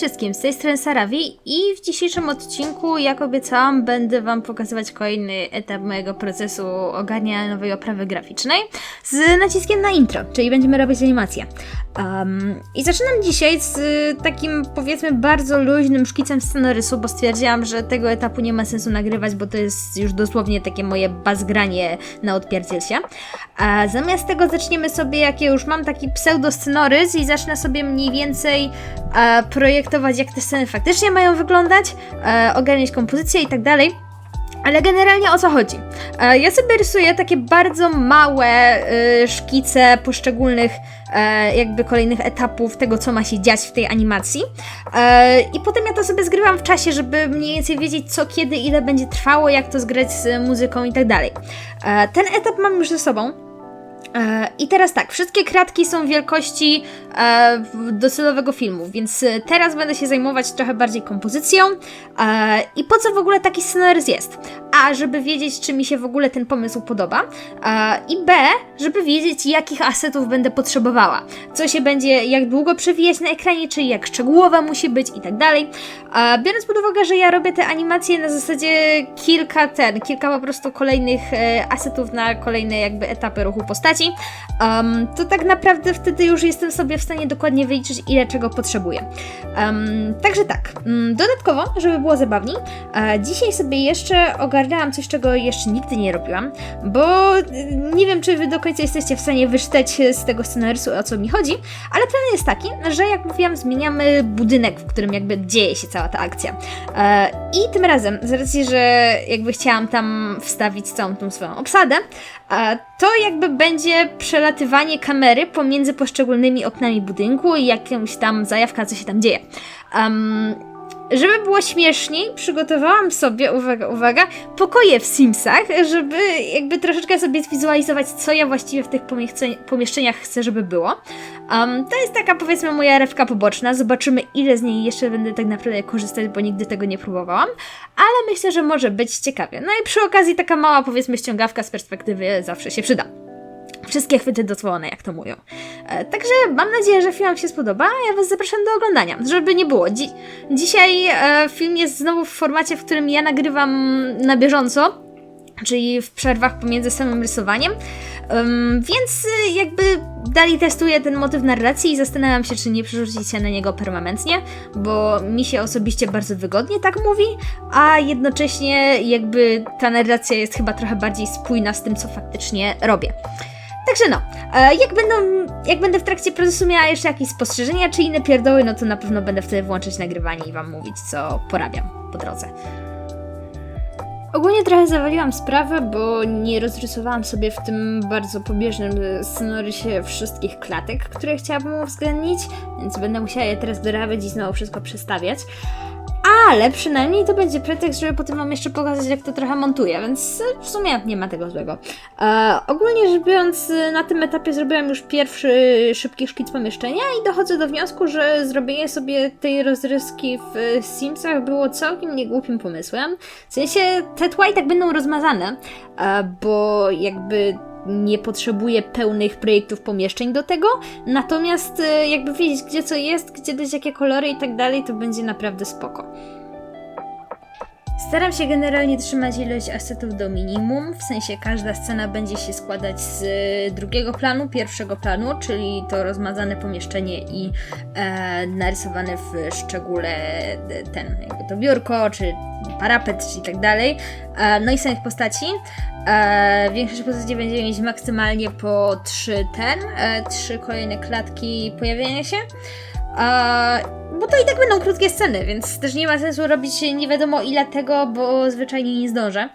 wszystkim, z tej strony Sarawi i w dzisiejszym odcinku, jak obiecałam, będę Wam pokazywać kolejny etap mojego procesu ogarniania nowej oprawy graficznej z naciskiem na intro, czyli będziemy robić animację. Um, I zaczynam dzisiaj z takim, powiedzmy, bardzo luźnym szkicem scenarysu, bo stwierdziłam, że tego etapu nie ma sensu nagrywać, bo to jest już dosłownie takie moje bazgranie na odpierdziel się. A zamiast tego zaczniemy sobie, jak ja już mam taki pseudoscenarys i zacznę sobie mniej więcej e, jak te sceny faktycznie mają wyglądać, e, ogarniać kompozycję i tak dalej. Ale generalnie o co chodzi? E, Ja sobie rysuję takie bardzo małe e, szkice poszczególnych e, jakby kolejnych etapów tego, co ma się dziać w tej animacji. E, I potem ja to sobie zgrywam w czasie, żeby mniej więcej wiedzieć, co, kiedy, ile będzie trwało, jak to zgrać z muzyką i tak dalej. E, Ten etap mam już ze sobą. E, I teraz tak, wszystkie kratki są wielkości docelowego filmu, więc e, teraz będę się zajmować trochę bardziej kompozycją e, i po co w ogóle taki scenariusz jest. A, żeby wiedzieć, czy mi się w ogóle ten pomysł podoba e, i B, żeby wiedzieć, jakich asetów będę potrzebowała, co się będzie, jak długo przewijać na ekranie, czyli jak szczegółowa musi być i tak dalej. E, Biorąc pod uwagę, że ja robię te animacje na zasadzie kilka ten, kilka po prostu kolejnych e, asetów na kolejne jakby etapy ruchu postaci, to tak naprawdę wtedy już jestem sobie w stanie dokładnie wyliczyć, ile czego potrzebuję. Em, także tak, mm, dodatkowo, żeby było zabawniej, e, dzisiaj sobie jeszcze ogarnęłam coś, czego jeszcze nigdy nie robiłam, bo y, nie wiem, czy wy do końca jesteście w stanie wyszteć z tego scenariuszu, o co mi chodzi, ale plan jest taki, że jak mówiłam, zmieniamy budynek, w którym jakby dzieje się cała ta akcja. E, I tym razem, z racji, że jakby chciałam tam wstawić całą tą swoją obsadę, e, to jakby będzie przelatywanie kamery pomiędzy poszczególnymi oknami budynku i jakąś tam zajawka, co się tam dzieje. Em, żeby było śmieszniej, przygotowałam sobie, uwaga, uwaga, pokoje w Simsach, żeby jakby troszeczkę sobie zwizualizować, co ja właściwie w tych pomieszczeniach chcę, żeby było. Um, to jest taka, powiedzmy, moja rewka poboczna. Zobaczymy, ile z niej jeszcze będę tak naprawdę korzystać, bo nigdy tego nie próbowałam. Ale myślę, że może być ciekawie. No i przy okazji taka mała, powiedzmy, ściągawka z perspektywy zawsze się przyda. Wszystkie chwyty dosłowne, jak to mówią. E, także mam nadzieję, że film się spodoba, ja Was zapraszam do oglądania. Żeby nie było. Dzi- dzisiaj e, film jest znowu w formacie, w którym ja nagrywam na bieżąco, czyli w przerwach pomiędzy samym rysowaniem. Ym, więc y, jakby dalej testuję ten motyw narracji i zastanawiam się, czy nie przerzucić się na niego permanentnie, bo mi się osobiście bardzo wygodnie tak mówi, a jednocześnie jakby ta narracja jest chyba trochę bardziej spójna z tym, co faktycznie robię. Także no, e, jak, będą, jak będę w trakcie procesu miała jeszcze jakieś spostrzeżenia czy inne pierdoły, no to na pewno będę wtedy włączyć nagrywanie i Wam mówić, co porabiam po drodze. Ogólnie trochę zawaliłam sprawę, bo nie rozrysowałam sobie w tym bardzo pobieżnym scenarysie wszystkich klatek, które chciałabym uwzględnić, więc będę musiała je teraz dorabiać i znowu wszystko przestawiać. Ale przynajmniej to będzie pretekst, żeby potem Wam jeszcze pokazać, jak to trochę montuję, więc w sumie nie ma tego złego. E, ogólnie rzecz biorąc, na tym etapie zrobiłam już pierwszy szybki szkic pomieszczenia i dochodzę do wniosku, że zrobienie sobie tej rozryski w Simsach było całkiem niegłupim pomysłem. W sensie te tła i tak będą rozmazane, e, bo jakby nie potrzebuję pełnych projektów pomieszczeń do tego, natomiast e, jakby wiedzieć gdzie co jest, gdzie dać jakie kolory i tak dalej, to będzie naprawdę spoko. Staram się generalnie trzymać ilość asetów do minimum, w sensie każda scena będzie się składać z drugiego planu, pierwszego planu, czyli to rozmazane pomieszczenie i e, narysowane w szczególe e, ten, jakby to biurko, czy parapet, czy i tak dalej. E, no i samych postaci. E, większość postaci będzie mieć maksymalnie po trzy ten, e, trzy kolejne klatki pojawienia się. Bo to i tak będą krótkie sceny, więc też nie ma sensu robić nie wiadomo ile tego, bo zwyczajnie nie zdążę.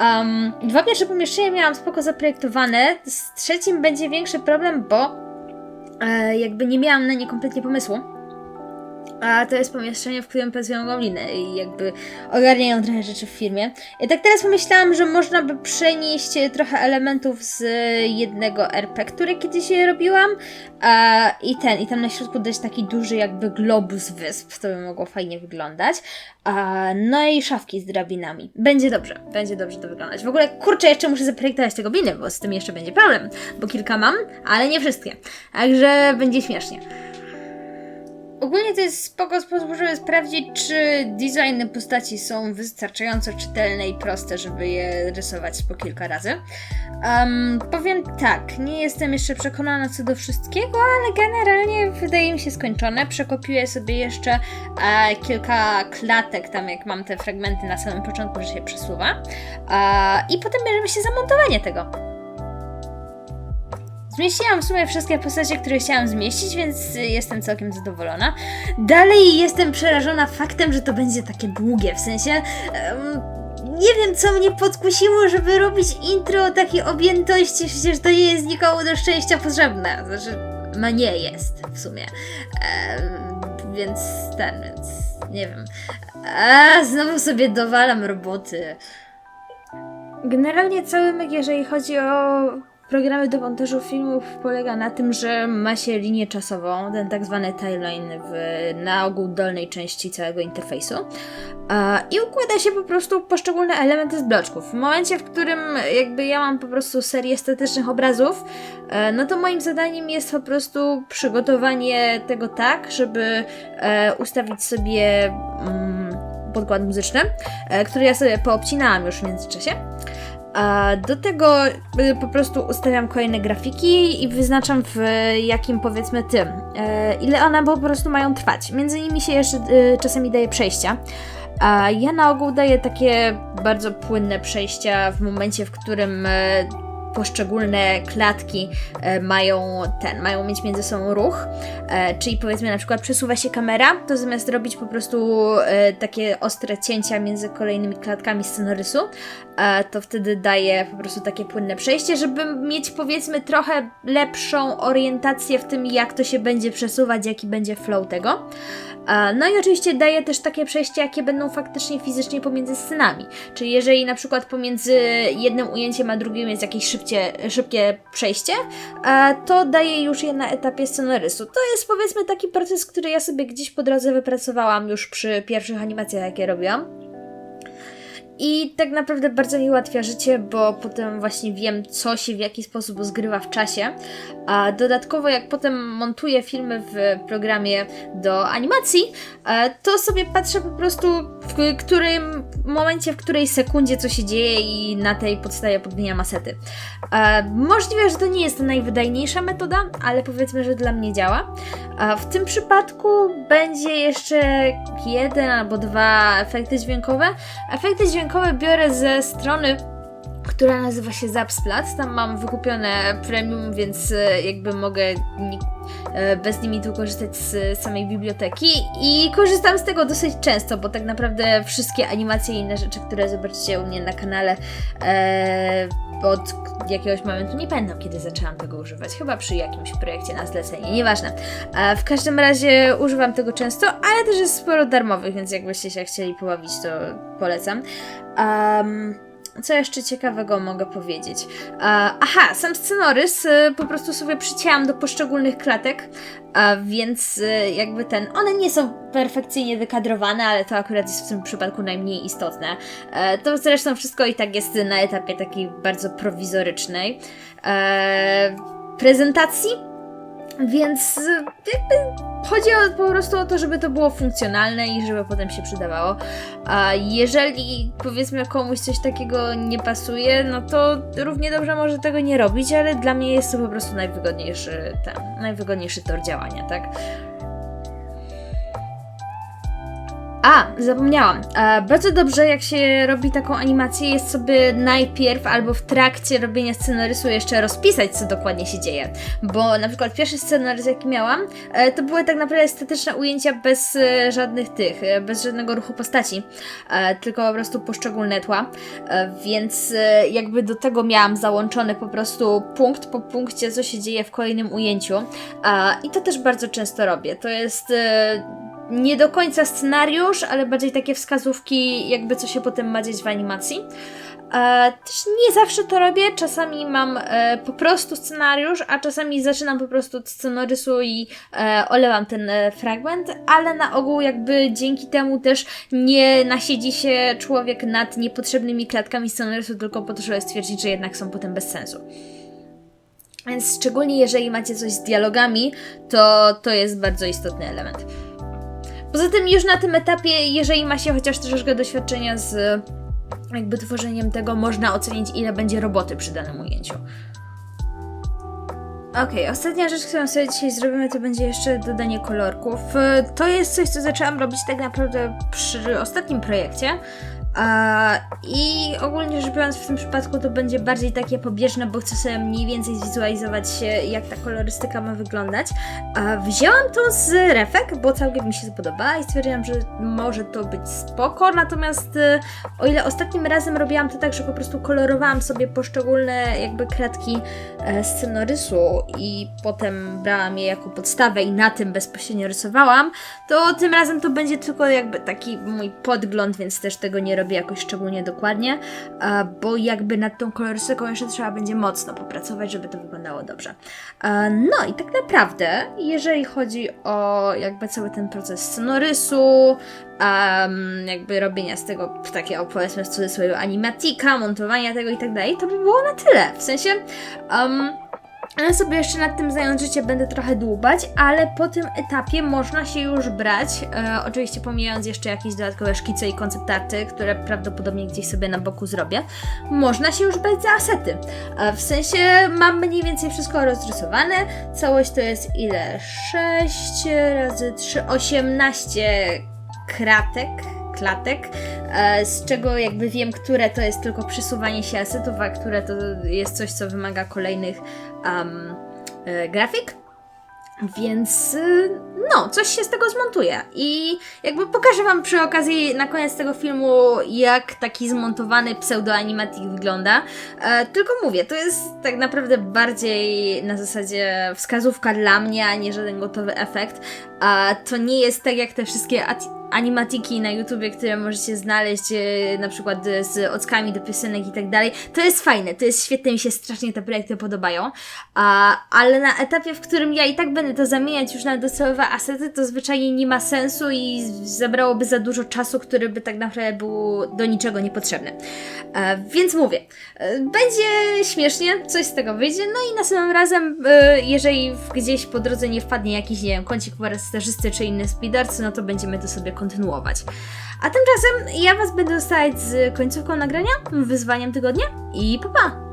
Um, dwa pierwsze pomieszczenia miałam spoko zaprojektowane, z trzecim będzie większy problem, bo e, jakby nie miałam na nie kompletnie pomysłu. A to jest pomieszczenie, w którym pracują gobliny i jakby ogarniają trochę rzeczy w firmie. I tak teraz pomyślałam, że można by przenieść trochę elementów z jednego RP, które kiedyś robiłam a, i ten, i tam na środku dać taki duży jakby globus wysp, to by mogło fajnie wyglądać. A, no i szafki z drabinami. Będzie dobrze, będzie dobrze to wyglądać. W ogóle, kurczę, jeszcze muszę zaprojektować te gobliny, bo z tym jeszcze będzie problem, bo kilka mam, ale nie wszystkie. Także będzie śmiesznie. Ogólnie to jest spoko sposób, żeby sprawdzić, czy designy postaci są wystarczająco czytelne i proste, żeby je rysować po kilka razy. Um, powiem tak, nie jestem jeszcze przekonana co do wszystkiego, ale generalnie wydaje mi się skończone. Przekopiuję sobie jeszcze e, kilka klatek, tam jak mam te fragmenty na samym początku, że się przesuwa. E, I potem bierzemy się za montowanie tego. Zmieściłam w sumie wszystkie postacie, które chciałam zmieścić, więc jestem całkiem zadowolona. Dalej jestem przerażona faktem, że to będzie takie długie, w sensie... em, nie wiem, co mnie podkusiło, żeby robić intro o takiej objętości, przecież to nie jest nikomu do szczęścia potrzebne. Znaczy, no nie jest w sumie. Em, więc ten, więc nie wiem. A, znowu sobie dowalam roboty. Generalnie cały myk, jeżeli chodzi o programy do montażu filmów, polega na tym, że ma się linię czasową, ten tak zwany timeline w, na ogół dolnej części całego interfejsu a, i układa się po prostu poszczególne elementy z bloczków. W momencie, w którym jakby ja mam po prostu serię statycznych obrazów, e, no to moim zadaniem jest po prostu przygotowanie tego tak, żeby e, ustawić sobie mm, podkład muzyczny, e, który ja sobie poobcinałam już w międzyczasie. A do tego y, po prostu ustawiam kolejne grafiki i wyznaczam w jakim powiedzmy tym, e, ile one po prostu mają trwać. Między nimi się jeszcze y, czasami daje przejścia. A ja na ogół daję takie bardzo płynne przejścia w momencie, w którym poszczególne klatki e, mają ten, mają mieć między sobą ruch, e, czyli powiedzmy na przykład przesuwa się kamera, to zamiast robić po prostu e, takie ostre cięcia między kolejnymi klatkami scenorysu, to wtedy daje po prostu takie płynne przejście, żeby mieć powiedzmy trochę lepszą orientację w tym, jak to się będzie przesuwać, jaki będzie flow tego. No i oczywiście daje też takie przejścia, jakie będą faktycznie fizycznie pomiędzy scenami. Czyli jeżeli na przykład pomiędzy jednym ujęciem a drugim jest jakieś szybcie, szybkie przejście, to daje już je na etapie scenarysu. To jest powiedzmy taki proces, który ja sobie gdzieś po drodze wypracowałam już przy pierwszych animacjach, jakie robiłam. I tak naprawdę bardzo mi ułatwia życie, bo potem właśnie wiem, co się w jaki sposób zgrywa w czasie. A dodatkowo, jak potem montuję filmy w programie do animacji, e, to sobie patrzę po prostu w którym momencie, w której sekundzie co się dzieje i na tej podstawie podmieniam asety. E, Możliwe, że to nie jest najwydajniejsza metoda, ale powiedzmy, że dla mnie działa. A w tym przypadku będzie jeszcze jeden albo dwa efekty dźwiękowe. Efekty dźwiękowe biorę ze strony która nazywa się Zapsplat. Tam mam wykupione premium, więc e, jakby mogę e, bez limitu korzystać z samej biblioteki i korzystam z tego dosyć często, bo tak naprawdę wszystkie animacje i inne rzeczy, które zobaczycie u mnie na kanale e, od jakiegoś momentu, nie pamiętam kiedy zaczęłam tego używać, chyba przy jakimś projekcie na zlecenie, nieważne. W każdym razie używam tego często, ale też jest sporo darmowych, więc jakbyście się chcieli pobawić, to polecam. Um, co jeszcze ciekawego mogę powiedzieć? E, aha, sam scenorys e, po prostu sobie przycięłam do poszczególnych klatek, a więc e, jakby ten. One nie są perfekcyjnie wykadrowane, ale to akurat jest w tym przypadku najmniej istotne. E, to zresztą wszystko i tak jest na etapie takiej bardzo prowizorycznej e, prezentacji. Więc e, jakby chodzi o, po prostu o to, żeby to było funkcjonalne i żeby potem się przydawało. A jeżeli powiedzmy komuś coś takiego nie pasuje, no to równie dobrze może tego nie robić, ale dla mnie jest to po prostu najwygodniejszy ten, najwygodniejszy tor działania, tak? A, zapomniałam. E, bardzo dobrze, jak się robi taką animację, jest sobie najpierw albo w trakcie robienia scenarysu jeszcze rozpisać, co dokładnie się dzieje. Bo na przykład pierwszy scenariusz, jaki miałam, e, to były tak naprawdę statyczne ujęcia bez e, żadnych tych, e, bez żadnego ruchu postaci, e, tylko po prostu poszczególne tła. E, więc e, jakby do tego miałam załączony po prostu punkt po punkcie, co się dzieje w kolejnym ujęciu. E, I to też bardzo często robię. To jest. E, nie do końca scenariusz, ale bardziej takie wskazówki, jakby co się potem ma dziać w animacji. E, też nie zawsze to robię, czasami mam e, po prostu scenariusz, a czasami zaczynam po prostu od scenarysu i e, olewam ten e, fragment, ale na ogół jakby dzięki temu też nie nasiedzi się człowiek nad niepotrzebnymi klatkami scenarysu tylko po to, żeby stwierdzić, że jednak są potem bez sensu. Więc szczególnie jeżeli macie coś z dialogami, to to jest bardzo istotny element. Poza tym już na tym etapie, jeżeli ma się chociaż troszeczkę doświadczenia z jakby tworzeniem tego, można ocenić ile będzie roboty przy danym ujęciu. Okej, ostatnia rzecz, którą sobie dzisiaj zrobimy, to będzie jeszcze dodanie kolorków. To jest coś, co zaczęłam robić tak naprawdę przy ostatnim projekcie. I ogólnie rzecz biorąc, w tym przypadku to będzie bardziej takie pobieżne, bo chcę sobie mniej więcej zwizualizować, się, jak ta kolorystyka ma wyglądać. Wzięłam to z refek, bo całkiem mi się spodobała i stwierdziłam, że może to być spoko. Natomiast y, o ile ostatnim razem robiłam to tak, że po prostu kolorowałam sobie poszczególne jakby kratki e, scenorysu i potem brałam je jako podstawę i na tym bezpośrednio rysowałam, to tym razem to będzie tylko jakby taki mój podgląd, więc też tego nie robię jakoś szczególnie dokładnie, bo jakby nad tą kolorystyką jeszcze trzeba będzie mocno popracować, żeby to wyglądało dobrze. No i tak naprawdę, jeżeli chodzi o jakby cały ten proces scenorysu, jakby robienia z tego takiego powiedzmy w cudzysłowie animatika, montowania tego i tak dalej, to by było na tyle. W sensie, um, sobie jeszcze nad tym zająć będę trochę dłubać, ale po tym etapie można się już brać, e, oczywiście pomijając jeszcze jakieś dodatkowe szkice i konceptarty, które prawdopodobnie gdzieś sobie na boku zrobię, można się już brać za asety. E, w sensie mam mniej więcej wszystko rozrysowane, całość to jest ile? 6 razy 3, 18 kratek, klatek, e, z czego jakby wiem, które to jest tylko przesuwanie się asetów, a które to jest coś, co wymaga kolejnych um, grafik. Więc y, no, coś się z tego zmontuje. I jakby pokażę Wam przy okazji na koniec tego filmu, jak taki zmontowany pseudoanimatik wygląda. E, tylko mówię, to jest tak naprawdę bardziej na zasadzie wskazówka dla mnie, a nie żaden gotowy efekt. A to nie jest tak jak te wszystkie animatiki na YouTubie, które możecie znaleźć e, na przykład e, z ockami do piosenek i tak dalej. To jest fajne, to jest świetne, mi się strasznie te projekty podobają. A, ale na etapie, w którym ja i tak będę to zamieniać już na docelowe asety, to zwyczajnie nie ma sensu i zabrałoby za dużo czasu, który by tak naprawdę był do niczego niepotrzebny. E, więc mówię, będzie śmiesznie, coś z tego wyjdzie, no i następnym razem, e, jeżeli gdzieś po drodze nie wpadnie jakiś, nie wiem, kącik czy inny speedercy, no to będziemy to sobie kontynuować. A tymczasem ja Was będę zostawiać z końcówką nagrania, wyzwaniem tygodnia i pa pa!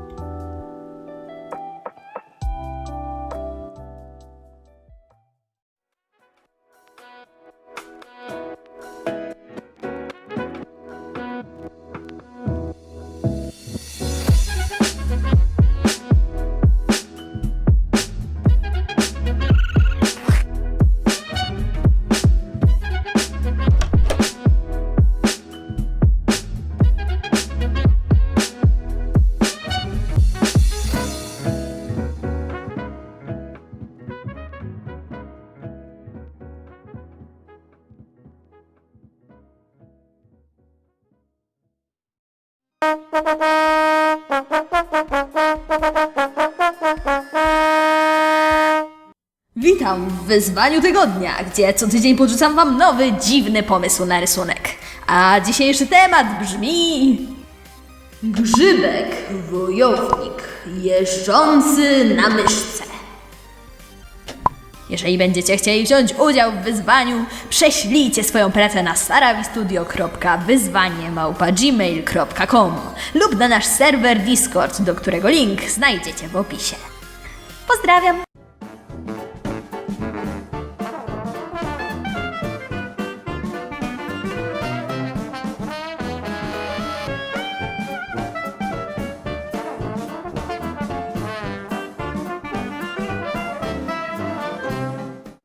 Witam w wyzwaniu tygodnia, gdzie co tydzień podrzucam Wam nowy, dziwny pomysł na rysunek. A dzisiejszy temat brzmi... Grzybek wojownik jeżdżący na myszce. Jeżeli będziecie chcieli wziąć udział w wyzwaniu, prześlijcie swoją pracę na sarawistudio.wyzwanie.gmail.com lub na nasz serwer Discord, do którego link znajdziecie w opisie. Pozdrawiam!